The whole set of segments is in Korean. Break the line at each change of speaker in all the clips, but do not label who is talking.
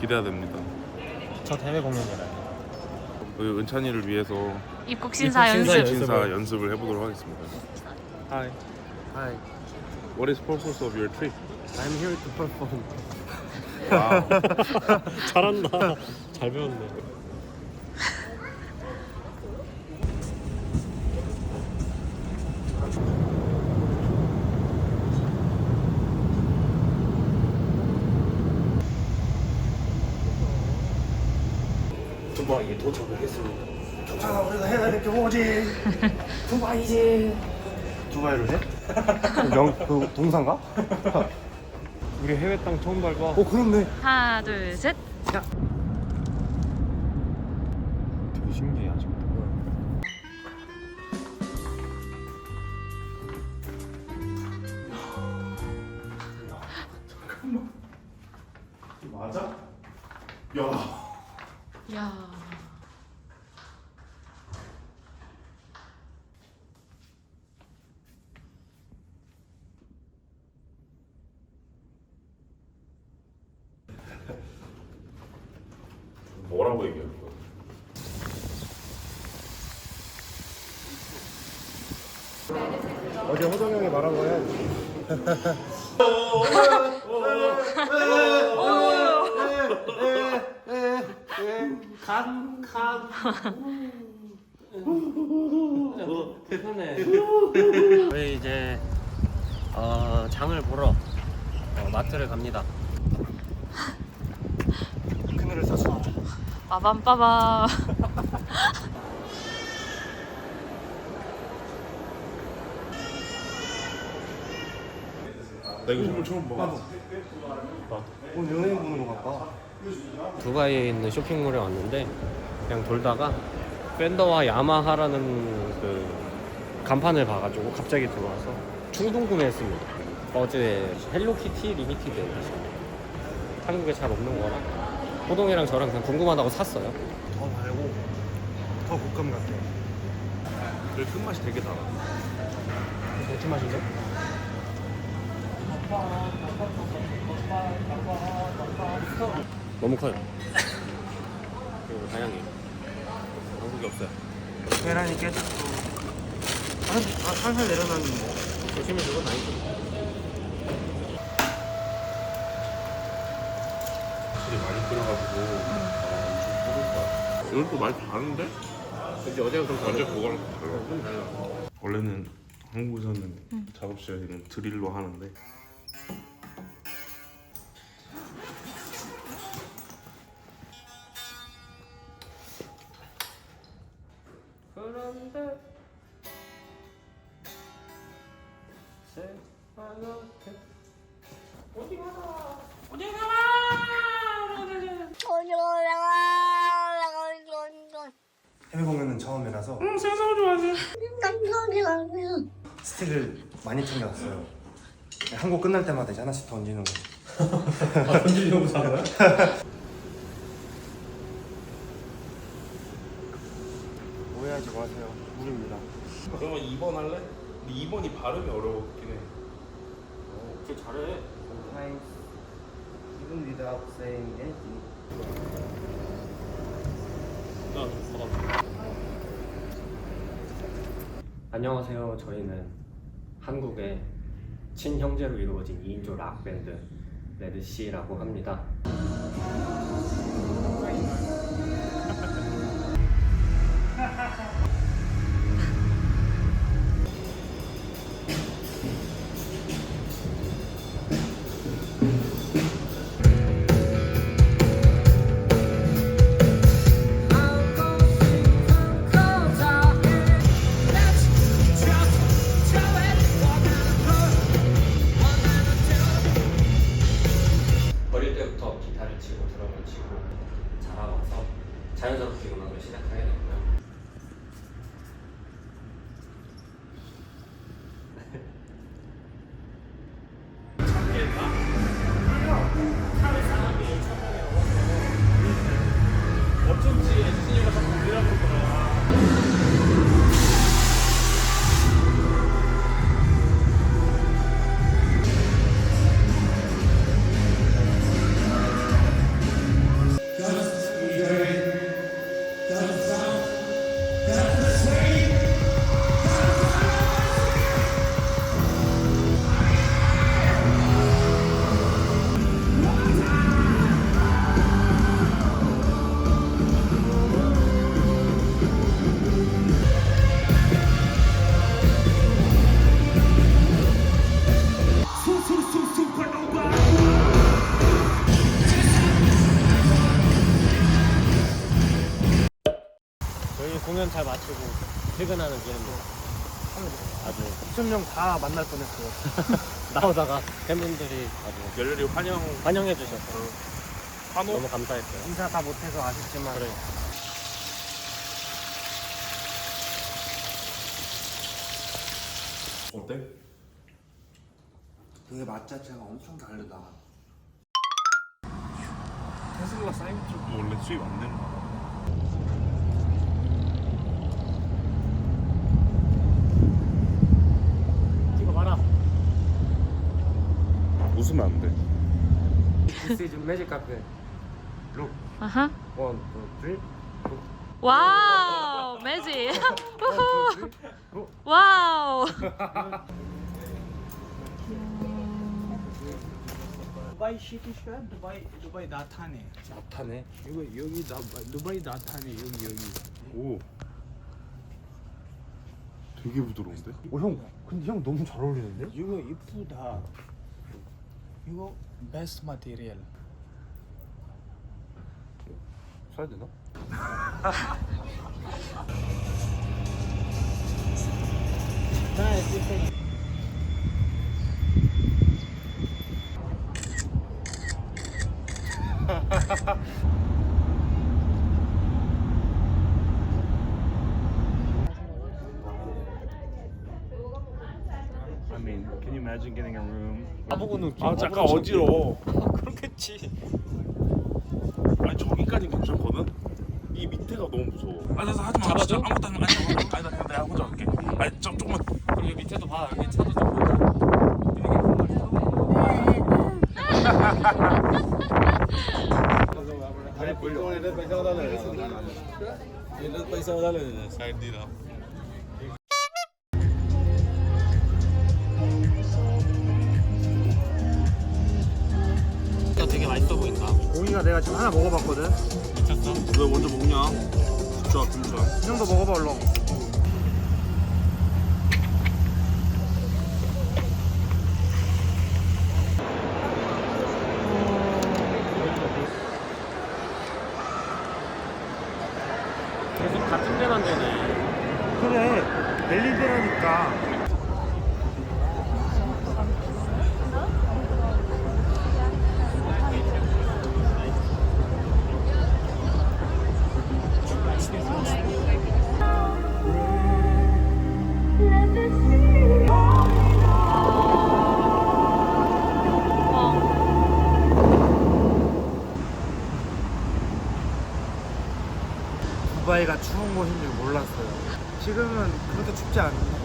기대가 됩니다.
저 대회 공연이라요.
그 은찬이를 위해서
입국 신사
입국 신사
연습.
연습을.
연습을 해보도록 하겠습니다.
Hi. Hi.
What is purpose of your trip?
I'm here to perform.
와우.
잘한다. 잘 배웠네. 두바이에 도착을 했습니다. 도착 우리가 해야 될 게 뭐지? 두바이지. 두바이를 해? 영, 그 동산가? 우리 해외 땅 처음 밟아. 어 그렇네.
하나, 둘, 셋.
되게 신기해 아직도.
맞아? 야.
야.
뭐라고 얘기할 거야?
어제 호동 형이 말한 거 해야지. 저희 이제 어, 장을 보러 어, 마트를 갑니다. 그늘을 샀어.
빠밤빠밤.
나 이거 선물 처음 봐.
오늘 연예인 보는 거 같다. 두바이에 있는 쇼핑몰에 왔는데 그냥 돌다가 팬더와 야마하라는 그 간판을 봐가지고 갑자기 들어와서 충동 구매했습니다. 어제 헬로키티 리미티드 에디션. 한국에 잘 없는 거라 호동이랑 저랑 그냥 궁금하다고 샀어요. 더 달고 더 곶감 같아요.
그 끝맛이 되게 달아.
맥주 마실래? 너무 커요. 그리고 다양해요. 한국에 없어요. 계란이 깨졌고 살, 아, 살살 내려놨는데 조심히 들고 다니죠.
술이 많이 끓여가지고 아, 엄청 뿌릴 거야. 이건 또 많이 다른데?
이제 어제가 좀
어제
다르고
그거랑 달라.
좀 달라.
원래는 한국에서는 작업실에는 드릴로 하는데
해외 공연은 처음이라서 스틱을 많이 챙겨왔어요. 한 곡 끝날 때마다 이제 하나씩 던지는 거.
아 던지려고 산 거야?
오해하지 마세요. 물입니다.
그러면 2번 할래? 근데 2번이 발음이 어려웠긴 해
쟤 잘해
Sometimes even without saying anything.
안녕하세요. 저희는 한국의 친형제로 이루어진 2인조 락밴드 레드씨라고 합니다 치고 자라와서 자연스럽게 음악을 시작하게 됐고요 퇴근하는 길입니다. 아주
수천명 다 만날 뻔했어요.
나오다가 팬분들이 아주
열렬히 환영
환영해 주셔서
환호
너무 감사했어요.
인사 다 못해서 아쉽지만
그래.
어때?
그게 맛 자체가 엄청 다르다.
테슬라 사이버트럭도 원래 수입 안 되는 거야
찍어봐라.
웃으면 안 돼
This is magic cafe. Look,
아하.
one, two, three.
와우, 매직. 와우.
두바이 시티쇼야? 두바이 두바이 나타네.
나타네.
이거 여기 나 두바이 나타네 여기 여기.
오 되게 부드러운데?
오 형, 근데 형 너무 잘 어울리는데?
이거 이쁘다. 이거 베스트 마테리얼.
사야 되나?
I imagine getting a room?
나보고는
아 잠깐 어지러워
그렇겠지.
아니 저기까지 괜찮거든? 이 밑에가 너무 무서워 아 그래서 하지 마
잡아줘?
아무것도 하지 마 아니 아니 아니 그냥 내가 혼자 아니 좀 조금만
그리고 밑에도 봐. 여기 차도 좀 보고. 이거 되게 맛있어 보인다.
고기가 내가 지금 하나 먹어봤거든.
미쳤어?
왜 먼저 먹냐? 진짜 진짜
형도 먹어봐 얼른.
계속 같은 데만 되네.
그래, 벨리데라니까. 두바이가 추운 곳인 줄 몰랐어요. 지금은 그렇게 춥지 않은데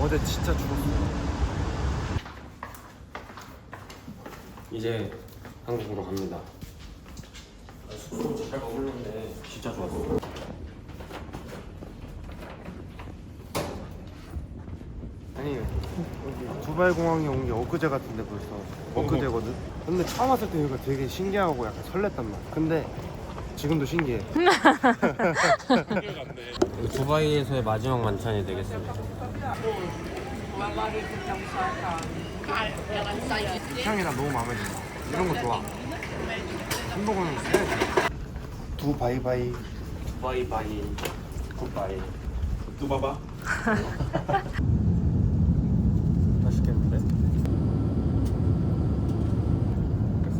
어제 진짜 추웠어요.
이제 한국으로 갑니다. 숙소 잘 머물렀네. 진짜 좋았어.
아니 여기 두바이 공항에 온 게 엊그제 같은데 벌써 엊그제거든. 근데 처음 왔을 때 여기가 되게 신기하고 약간 설렜단 말이야. 근데 지금도 신기해.
두바이에서의 마지막 만찬이 되겠습니다.
향이 나 너무 마음에 들어. 이런 거 좋아. 햄버거는 해야지. 두 바이바이.
바이바이. 굿바이.
또 봐봐
맛있겠는데?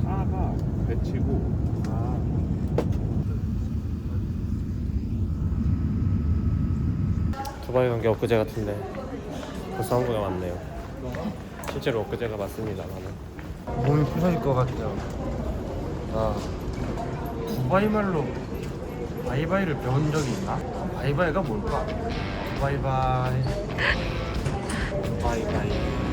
사가 배치고
아,
두바이 간 게 엊그제 같은데 벌써 한국에 왔네요. 실제로 엊그제가 맞습니다. 나는.
몸이 부서질 것 같아요. 아, 두바이 말로 바이바이를 배운 적이 있나? 바이바이가 뭘까? 바이바이.
바이바이.